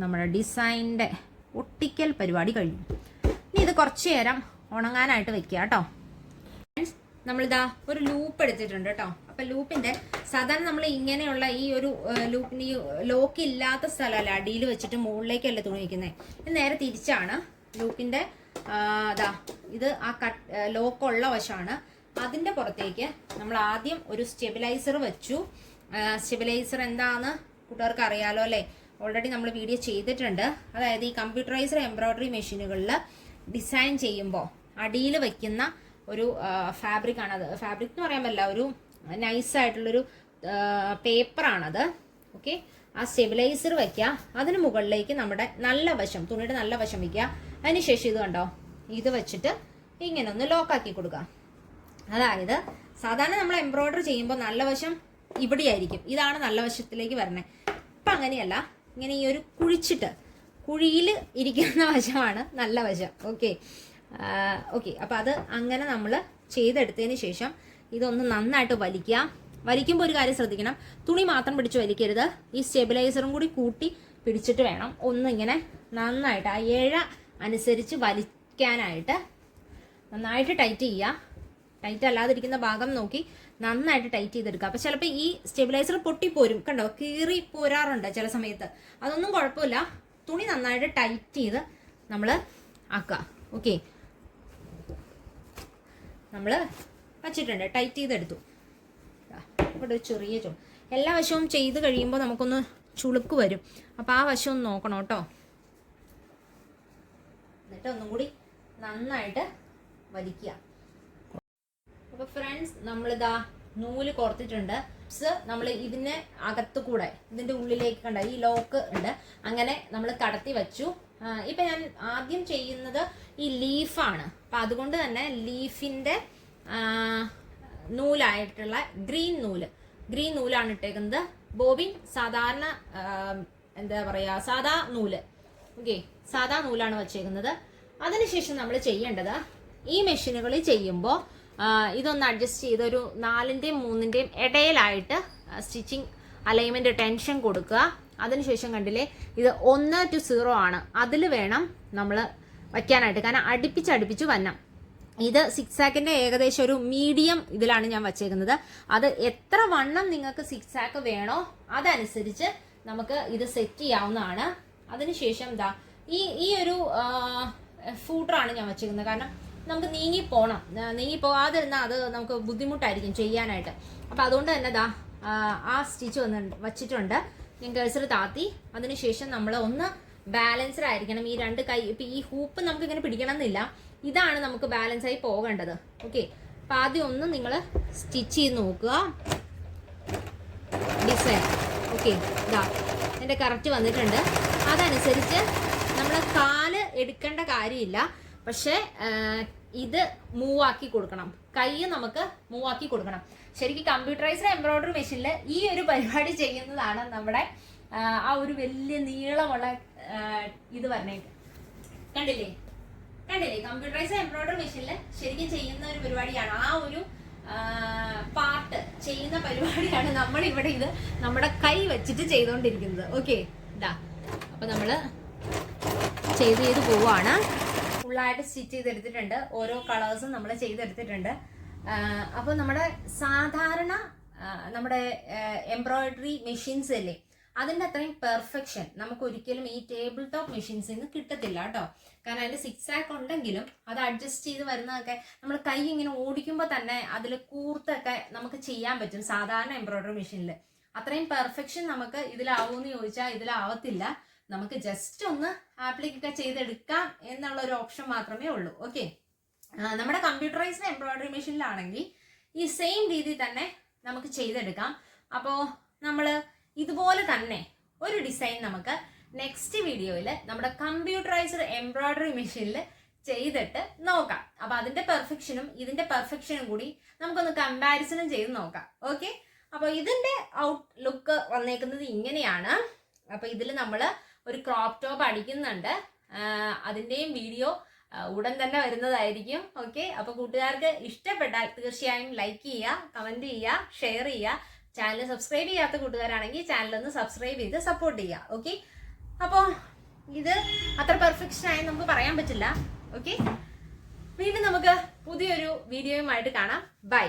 നമ്മുടെ ഡിസൈനിന്റെ ഒട്ടിക്കൽ പരിപാടി കഴിഞ്ഞു. ഇനി ഇത് കുറച്ച് നേരം ഉണങ്ങാനായിട്ട് വെക്കുക കേട്ടോ. നമ്മളിതാ ഒരു ലൂപ്പ് എടുത്തിട്ടുണ്ട് കേട്ടോ. അപ്പൊ ലൂപ്പിന്റെ സാധാരണ നമ്മൾ ഇങ്ങനെയുള്ള ഈ ഒരു ലൂപ്പിന് ലോക്ക് ഇല്ലാത്ത സ്ഥലമല്ല അടിയിൽ വെച്ചിട്ട് മുകളിലേക്കല്ല തുണി വയ്ക്കുന്നത് നേരെ തിരിച്ചാണ് ലൂപ്പിന്റെ ഇതാ ഇത് ആ കട്ട് ലോക്കുള്ള വശമാണ് അതിന്റെ പുറത്തേക്ക് നമ്മൾ ആദ്യം ഒരു സ്റ്റെബിലൈസർ വെച്ചു. സ്റ്റെബിലൈസർ എന്താന്ന് കൂട്ടുകാർക്ക് അറിയാലോ അല്ലേ? ഓൾറെഡി നമ്മൾ വീഡിയോ ചെയ്തിട്ടുണ്ട്. അതായത് ഈ കമ്പ്യൂട്ടറൈസ്ഡ് എംബ്രോയ്ഡറി മെഷീനുകളിൽ ഡിസൈൻ ചെയ്യുമ്പോൾ അടിയിൽ വയ്ക്കുന്ന ഒരു ഫാബ്രിക് ആണത് ഫാബ്രിക് എന്ന് പറയാൻ പറ്റില്ല ഒരു നൈസ് ആയിട്ടുള്ളൊരു പേപ്പറാണത് ഓക്കെ ആ സ്റ്റെബിലൈസർ വയ്ക്കുക അതിന് മുകളിലേക്ക് നമ്മുടെ നല്ല വശം തുണിയുടെ നല്ല വശം വയ്ക്കുക അതിനുശേഷം ഇത് കണ്ടോ? ഇത് വെച്ചിട്ട് ഇങ്ങനെ ഒന്ന് ലോക്കാക്കി കൊടുക്കുക. അതായത് സാധാരണ നമ്മൾ എംബ്രോയ്ഡറി ചെയ്യുമ്പോൾ നല്ല വശം ഇവിടെയായിരിക്കും. ഇതാണ് നല്ല വശത്തിലേക്ക് വരണേ. ഇപ്പം അങ്ങനെയല്ല. ഇങ്ങനെ ഈ ഒരു കുഴിച്ചിട്ട് കുഴിയിൽ ഇരിക്കുന്ന വശമാണ് നല്ല വശം. ഓക്കെ ഓക്കെ അപ്പോൾ അത് അങ്ങനെ നമ്മൾ ചെയ്തെടുത്തതിന് ശേഷം ഇതൊന്ന് നന്നായിട്ട് വലിക്കുക. വലിക്കുമ്പോൾ ഒരു കാര്യം ശ്രദ്ധിക്കണം. തുണി മാത്രം പിടിച്ച് വലിക്കരുത്. ഈ സ്റ്റെബിലൈസറും കൂടി കൂട്ടി പിടിച്ചിട്ട് വേണം ഒന്നിങ്ങനെ നന്നായിട്ട് ആ ഏഴ അനുസരിച്ച് വലിക്കാനായിട്ട് നന്നായിട്ട് ടൈറ്റ് ചെയ്യുക. ടൈറ്റ് അല്ലാതിരിക്കുന്ന ഭാഗം നോക്കി നന്നായിട്ട് ടൈറ്റ് ചെയ്തെടുക്കുക. അപ്പോൾ ചിലപ്പോൾ ഈ സ്റ്റെബിലൈസർ പൊട്ടിപ്പോരും. കണ്ടോ? കീറി പോരാറുണ്ട് ചില സമയത്ത്. അതൊന്നും കുഴപ്പമില്ല. തുണി നന്നായിട്ട് ടൈറ്റ് ചെയ്ത് നമ്മൾ ആക്കുക. ഓക്കെ നമ്മൾ വച്ചിട്ടുണ്ട്. ടൈറ്റ് ചെയ്തെടുത്തു. ഇവിടെ ചെറിയ ചോ എല്ലാ വശവും ചെയ്ത് കഴിയുമ്പോൾ നമുക്കൊന്ന് ചുളുക്ക് വരും. അപ്പോൾ ആ വശം ഒന്ന് നോക്കണം കേട്ടോ. എന്നിട്ട് ഒന്നും കൂടി നന്നായിട്ട് വലിക്കുക. അപ്പൊ ഫ്രണ്ട്സ് നമ്മളിതാ നൂൽ കോർത്തിട്ടുണ്ട്. നമ്മൾ ഇതിന് അകത്തു കൂടെ ഇതിന്റെ ഉള്ളിലേക്ക് കണ്ട ഈ ലോക്ക് ഉണ്ട്. അങ്ങനെ നമ്മൾ കടത്തി വെച്ചു. ഇപ്പൊ ഞാൻ ആദ്യം ചെയ്യുന്നത് ഈ ലീഫാണ് അപ്പൊ അതുകൊണ്ട് തന്നെ ലീഫിന്റെ നൂലായിട്ടുള്ള ഗ്രീൻ നൂൽ. ഗ്രീൻ നൂലാണ് ഇട്ടേക്കുന്നത്. ബോബിൻ സാധാരണ എന്താ പറയാ സാധാ നൂൽ. ഓക്കെ സാധാ നൂലാണ് വച്ചേക്കുന്നത്. അതിനുശേഷം നമ്മൾ ചെയ്യേണ്ടത് ഈ മെഷീനുകളിൽ ചെയ്യുമ്പോൾ ഇതൊന്ന് അഡ്ജസ്റ്റ് ചെയ്ത് ഒരു നാലിന്റെയും മൂന്നിന്റെയും ഇടയിലായിട്ട് സ്റ്റിച്ചിങ് അലൈൻമെന്റ് ടെൻഷൻ കൊടുക്കുക. അതിനുശേഷം കണ്ടില്ലേ ഇത് ഒന്ന് ടു സീറോ ആണ്. അതിൽ വേണം നമ്മൾ വയ്ക്കാനായിട്ട്. കാരണം അടുപ്പിച്ച് അടുപ്പിച്ച് വന്നം. ഇത് സിക്സ് ആക്കിന്റെ ഏകദേശം ഒരു മീഡിയം ഇതിലാണ് ഞാൻ വച്ചേക്കുന്നത്. അത് എത്ര വണ്ണം നിങ്ങൾക്ക് സിക്സ് ആക്ക് വേണോ അതനുസരിച്ച് നമുക്ക് ഇത് സെറ്റ് ചെയ്യാവുന്നതാണ്. അതിനുശേഷം എന്താ ഈ ഈ ഒരു ഫൂട്ടറാണ് ഞാൻ വച്ചേക്കുന്നത്. കാരണം നമുക്ക് നീങ്ങി പോകണം നീങ്ങി പോകാതിരുന്നാൽ അത് നമുക്ക് ബുദ്ധിമുട്ടായിരിക്കും ചെയ്യാനായിട്ട്. അപ്പം അതുകൊണ്ട് തന്നെ ദാ ആ, ആ സ്റ്റിച്ച് വന്ന് വച്ചിട്ടുണ്ട്. ഞാൻ കേസർ താത്തി. അതിനുശേഷം നമ്മൾ ഒന്ന് ബാലൻസ്ഡ് ആയിരിക്കണം. ഈ രണ്ട് കൈ ഇപ്പം ഈ ഹൂപ്പ് നമുക്ക് ഇങ്ങനെ പിടിക്കണം എന്നില്ല ഇതാണ് നമുക്ക് ബാലൻസ് ആയി പോകേണ്ടത്. ഓക്കെ അപ്പം ആദ്യം ഒന്ന് നിങ്ങൾ സ്റ്റിച്ച് ചെയ്ത് നോക്കുക. ഡിസൈൻ ഓക്കെ ഇതാ എന്റെ കറക്റ്റ് വന്നിട്ടുണ്ട്. അതനുസരിച്ച് നമ്മൾ കാൽ എടുക്കേണ്ട കാര്യമില്ല. പക്ഷേ ഇത് മൂവ് ആക്കി കൊടുക്കണം. കൈ നമുക്ക് മൂവ് ആക്കി കൊടുക്കണം. ശരിക്കും കമ്പ്യൂട്ടറൈസ്ഡ് എംബ്രോയിഡറി മെഷീനിൽ ഈ ഒരു പരിപാടി ചെയ്യുന്നതാണ് നമ്മുടെ ആ, ഒരു വലിയ നീളമുള്ള ഇത് പറഞ്ഞേക്ക് കണ്ടില്ലേ? കണ്ടില്ലേ? കമ്പ്യൂട്ടറൈസ്ഡ് എംബ്രോയിഡറി മെഷീനിൽ ശരിക്കും ചെയ്യുന്ന ഒരു പരിപാടിയാണ്. ആ ഒരു പാർട്ട് ചെയ്യുന്ന പരിപാടിയാണ് നമ്മൾ ഇവിടെ ഇത് നമ്മുടെ കൈ വെച്ചിട്ട് ചെയ്തുകൊണ്ടിരിക്കുന്നത് ഓക്കെ ഇതാ അപ്പൊ നമ്മൾ ചെയ്ത് ചെയ്ത് പോവാണ്. ഫുള്ളായിട്ട് സ്റ്റിച്ച് ചെയ്തെടുത്തിട്ടുണ്ട്. ഓരോ കളേഴ്സും നമ്മൾ ചെയ്തെടുത്തിട്ടുണ്ട്. അപ്പോൾ നമ്മുടെ സാധാരണ നമ്മുടെ എംബ്രോയിഡറി മെഷീൻസ് അല്ലേ അതിന്റെ അത്രയും പെർഫെക്ഷൻ നമുക്ക് ഒരിക്കലും ഈ ടേബിൾ ടോപ്പ് മെഷീൻസിൽ നിന്ന് കിട്ടത്തില്ല കേട്ടോ. കാരണം അതിന്റെ സിക്സ് ആക്ക് ഉണ്ടെങ്കിലും അത് അഡ്ജസ്റ്റ് ചെയ്ത് വരുന്നതൊക്കെ നമ്മൾ കൈ ഇങ്ങനെ ഓടിക്കുമ്പോൾ തന്നെ അതിൽ കൂർത്തൊക്കെ നമുക്ക് ചെയ്യാൻ പറ്റും സാധാരണ എംബ്രോയിഡറി മെഷീനിൽ അത്രയും പെർഫെക്ഷൻ നമുക്ക് ഇതിലാവുമെന്ന് ചോദിച്ചാൽ ഇതിലാവത്തില്ല. നമുക്ക് ജസ്റ്റ് ഒന്ന് ആപ്ലിക്കൊക്കെ ചെയ്തെടുക്കാം എന്നുള്ള ഒരു ഓപ്ഷൻ മാത്രമേ ഉള്ളൂ. ഓക്കെ നമ്മുടെ കമ്പ്യൂട്ടറൈസ്ഡ് എംബ്രോയിഡറി മെഷീനിലാണെങ്കിൽ ഈ സെയിം രീതി തന്നെ നമുക്ക് ചെയ്തെടുക്കാം. അപ്പോൾ നമ്മൾ ഇതുപോലെ തന്നെ ഒരു ഡിസൈൻ നമുക്ക് നെക്സ്റ്റ് വീഡിയോയിൽ നമ്മുടെ കമ്പ്യൂട്ടറൈസ്ഡ് എംബ്രോയിഡറി മെഷീനിൽ ചെയ്തിട്ട് നോക്കാം. അപ്പൊ അതിന്റെ പെർഫെക്ഷനും ഇതിന്റെ പെർഫെക്ഷനും കൂടി നമുക്കൊന്ന് കമ്പാരിസണും ചെയ്ത് നോക്കാം. ഓക്കെ അപ്പോൾ ഇതിന്റെ ഔട്ട് ലുക്ക് വന്നേക്കുന്നത് ഇങ്ങനെയാണ്. അപ്പോൾ ഇതിൽ നമ്മൾ ഒരു ക്രോപ്പ് ടോപ്പ് അടിക്കുന്നുണ്ട്. അതിന്റെയും വീഡിയോ ഉടൻ തന്നെ വരുന്നതായിരിക്കും. ഓക്കെ അപ്പോൾ കൂട്ടുകാർക്ക് ഇഷ്ടപ്പെട്ടാൽ തീർച്ചയായും ലൈക്ക് ചെയ്യുക കമന്റ് ചെയ്യുക ഷെയർ ചെയ്യുക. ചാനൽ സബ്സ്ക്രൈബ് ചെയ്യാത്ത കൂട്ടുകാരാണെങ്കിൽ ചാനൽ ഒന്ന് സബ്സ്ക്രൈബ് ചെയ്ത് സപ്പോർട്ട് ചെയ്യുക. ഓക്കെ അപ്പോൾ ഇത് അത്ര പെർഫെക്ഷൻ ആയി നമുക്ക് പറയാൻ പറ്റില്ല. ഓക്കെ വീണ്ടും നമുക്ക് പുതിയൊരു വീഡിയോയുമായിട്ട് കാണാം. ബൈ